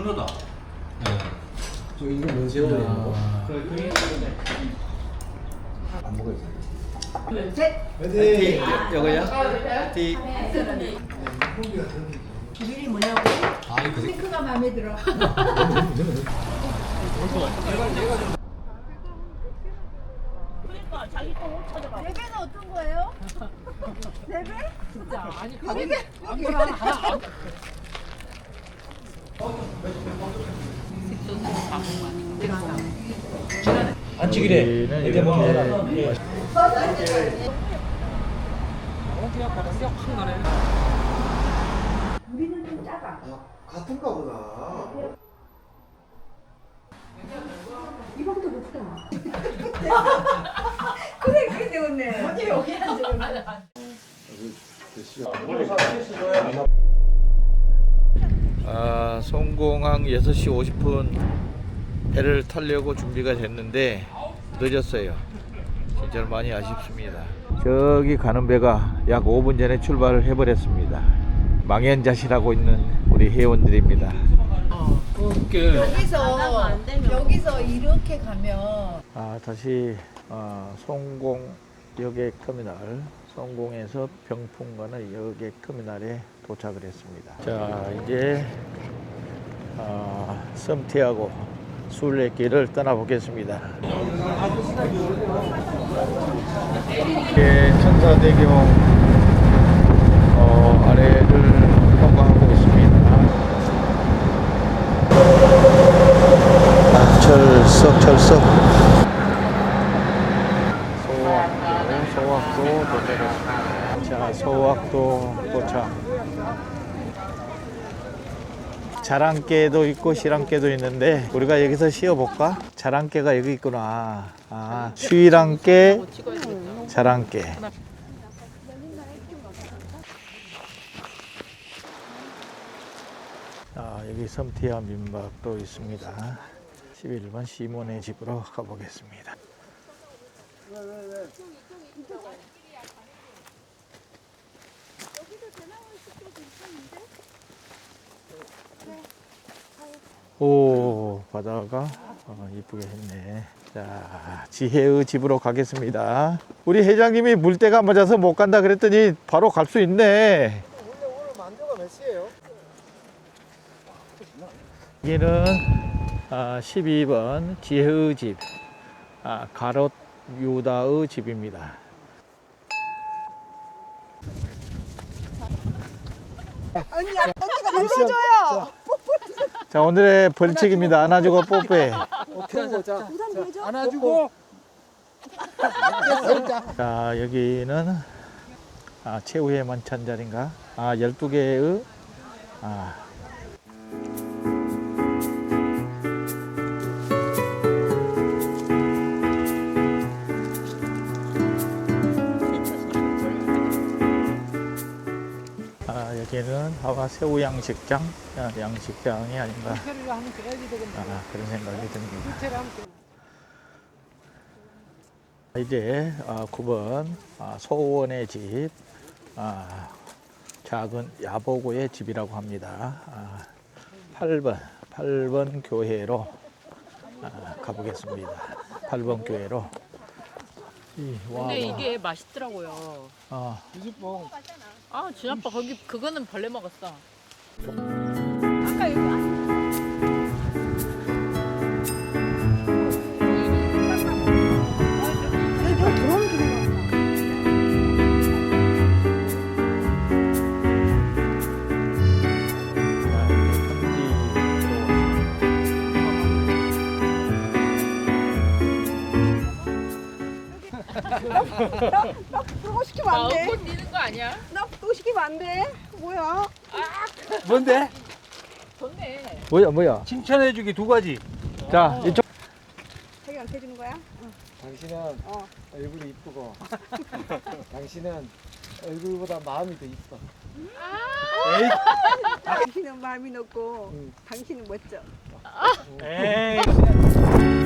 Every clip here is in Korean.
준호다. 저 이거 뭐 세워요? 안 먹어요. 화이팅! 여거야? 티. 비밀이 뭐냐고? 아이 그 핑크가 마음에 들어. 네 배는 어떤 거예요? 네 배? 진짜 아니 가격이 아무거 나 하나 안치기래. 이렇게 먹는 사람. 예. 우리는 좀 작아. 아, 같은가 보다. 이거보다 높다. 그래 그게 되었네. 어디 여기 앉아. 아, 송공항 6시 50분 배를 타려고 준비가 됐는데 늦었어요. 진짜 많이 아쉽습니다. 저기 가는 배가 약 5분 전에 출발을 해버렸습니다. 망연자실하고 있는 우리 회원들입니다. 여기서 여기서 이렇게 가면 아, 다시 아, 송공역의 터미널, 송공에서 병풍 가는 역의 터미널에 도착을 했습니다. 자, 이제 아, 섬티하고 순례길을 떠나보겠습니다. 이렇게 천사대교 어, 아래를 통과하고 있습니다. 아, 철석 철석 소학도 소학도 도착했습니다. 자 소학도 도착. 자랑개도 있고 시랑개도 있는데 우리가 여기서 쉬어볼까? 자랑개가 여기 있구나. 아 쉬랑개, 자랑개. 아, 여기 섬티아 민박도 있습니다. 11번 시몬의 집으로 가보겠습니다. 오, 바다가 어, 이쁘게 했네. 자, 지혜의 집으로 가겠습니다. 우리 회장님이 물때가 맞아서 못 간다 그랬더니 바로 갈 수 있네. 오늘 만두가 몇 시예요? 여기는 아, 12번 지혜의 집, 아, 가롯 유다의 집입니다. 자 오늘의 벌칙입니다. 안아주고 뽀뽀해. 오케이, 자, 안아주고. 자 여기는 아, 최후의 만찬 자리인가? 아 12개의 아, 여기는 하와 새우 양식장 아, 양식장이 아닌가 아, 그런 생각이 듭니다. 이제 아, 9번 아, 소원의 집 아, 작은 야보고의 집이라고 합니다. 아, 8번 8번 교회로 아, 가보겠습니다. 8번 교회로 이, 와, 근데 와. 이게 맛있더라고요. 아, 아, 진아빠 거기 그거는 벌레 먹었어. 아까 여기 안 여기 들어오는 길이구나. 자, 현지로 그거 시키면 안 돼. 나옷 뛰는 거 아니야? 안 돼. 뭐야? 뭔데? 좋네. 뭐야 뭐야? 칭찬해주기 두 가지. 자 이쪽 자기한테 해주는 거야? 당신은 어. 얼굴이 이쁘고, 당신은 얼굴보다 마음이 더 이뻐. 당신은 마음이 높고 응. 당신은 멋져. 에이.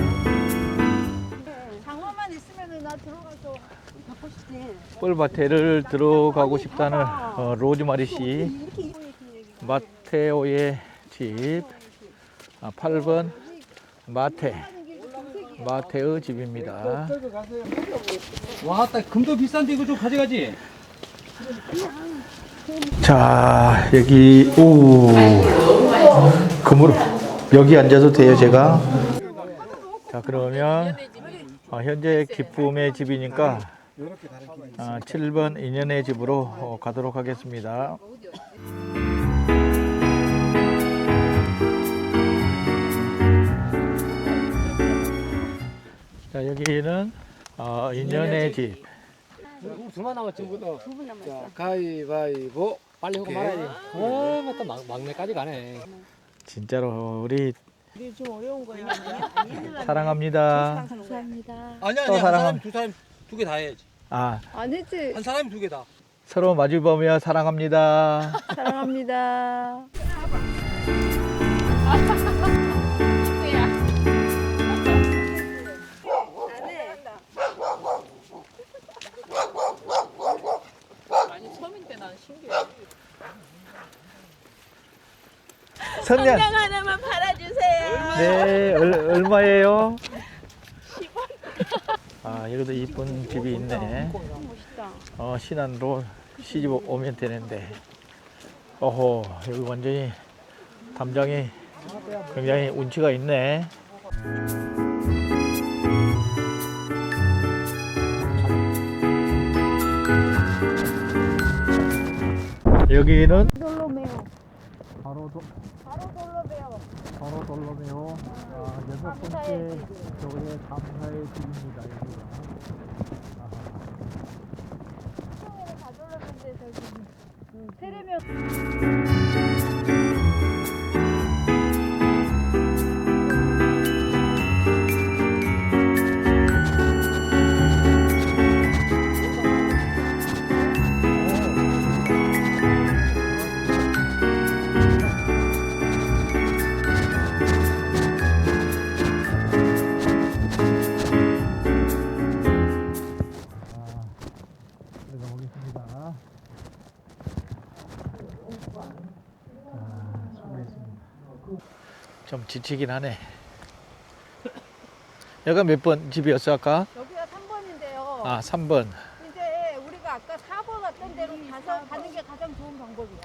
뻘밭에를 들어가고 싶다는 어, 로즈마리 씨. 마테오의 집 아, 8번 마태 마태의 집입니다. 와, 딱 금도 비싼데 이거 좀 가져가지. 자 여기 오 금으로 여기 앉아도 돼요 제가 자 그러면 어, 현재 기쁨의 집이니까 아, 7번 인연의 집으로 어, 가도록 하겠습니다 자 여기는 어, 인연의 집 두만 남았지. 자, 가위바위보. 빨리 하고 말아야지. 어, 맞다. 막, 막내까지 가네. 진짜로 우리 이게 좀 어려운 거예요. 사랑합니다 감사합니다. 아니, 또 아니, 한. 사람이 두 사람 두 개 다 해야지. 아 안 했지? 한 사람이 두 개 다. 서로 마주보며 사랑합니다. 사랑합니다. 아니 처음인데 난 신기해. 선녀. 하나만 팔아주세요. 네, 얼, 얼마예요? 10원. 아, 여기도 이쁜 집이 있네. 멋있다. 어, 신안로 시집 오면 되는데. 어호, 여기 완전히 담장이 굉장히 운치가 있네. 여기는 돌로메오. 바로 도, 바로 돌로메오. 바로 돌로메오 아, 여섯 번째 겨울의 감사의 집입니다. 여기가. 아하. 세례명. 지치긴 하네. 여기가 몇 번 집이었어 아까? 여기가 3번인데요. 아 3번. 이제 우리가 아까 4번 왔던 데로 가서 가는 게 가장 좋은 방법이야.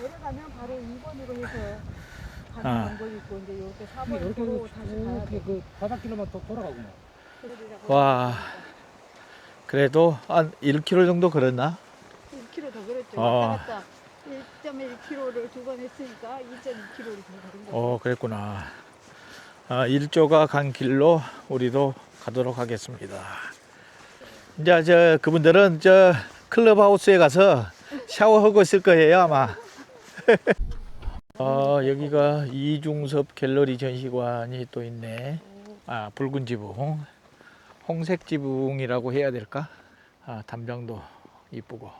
내려가면 바로 2번으로 해서 가는 아. 방법이 있고 이제 이렇게 이렇게 4번으로 다시 가야 돼. 그 바닷길로만 더 돌아가구나. 와 그래도 한 1km 정도 걸었나? 1km 더 그랬죠. 어. 왔다 갔다 1.1km를 두 번 했으니까 2.2km를 더 걸은 거죠. 어 그랬구나. 아, 일조가 간 길로 우리도 가도록 하겠습니다. 이제 저 그분들은 저 클럽하우스에 가서 샤워하고 있을 거예요 아마. 어, 여기가 이중섭 갤러리 전시관이 또 있네. 아 붉은 지붕, 홍색 지붕이라고 해야 될까? 아 담장도 이쁘고.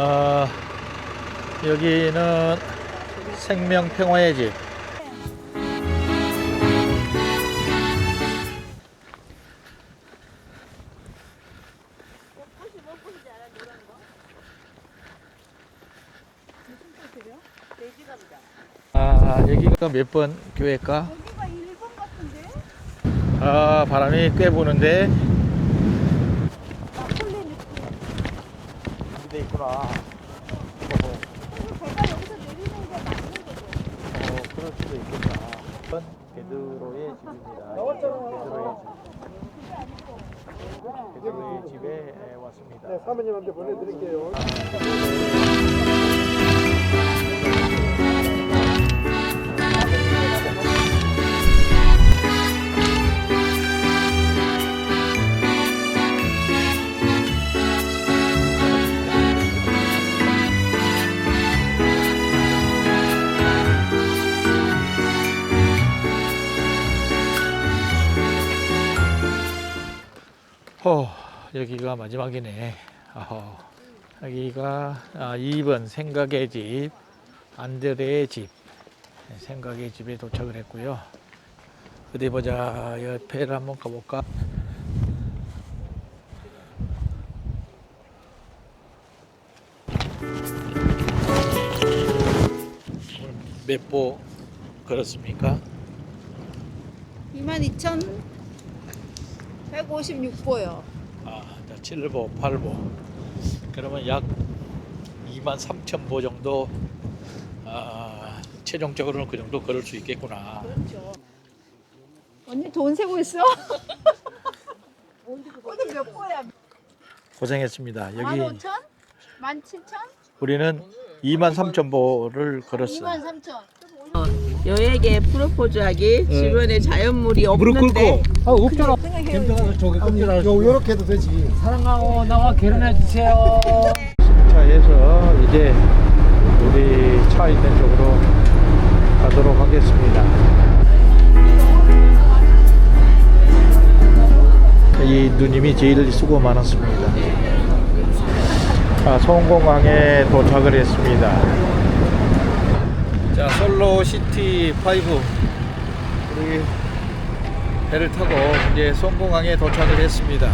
아 여기는 생명평화의 집. 아 여기가 몇 번 교회일까? 여기가 1번 같은데? 아 바람이 꽤 부는데. 나폴리 느낌. 돼 있구나. 그래서 배가 여기서 내리는 게 맞는 거죠. 어 그럴 수도 있겠다. 이건 베드로의 집입니다. 베드로의 집. 베드로의 집에 왔습니다. 네, 사모님한테 보내드릴게요. 어, 여기가 마지막이네. 어허. 여기가 아, 2번 생각의 집, 안드레의 집. 네, 생각의 집에 도착을 했고요. 어디 보자. 옆에를 한번 가볼까? 몇 보 걸었습니까? 22,156보요. 아, 7보, 8보. 그러면 약 2만 3천 보 정도 아, 최종적으로는 그 정도 걸을 수 있겠구나. 언니 돈 세고 있어? 오늘 몇 보야? 고생했습니다. 여기 15,000? 17,000? 우리는 2만 3천 보를 걸었어. 23,000. 여에게 프로포즈하기 주변에 자연물이 없는데 아 없잖아. 캠핑가서 저기 껍질 요 요렇게 해도 되지. 사랑하고 나와 결혼해 주세요. 차에서 이제 우리 차 있는 쪽으로 가도록 하겠습니다. 이 누님이 제일 수고 많았습니다. 아, 성공항에 도착을 했습니다. 자, 솔로 시티 5 우리 배를 타고 이제 성공항에 도착을 했습니다.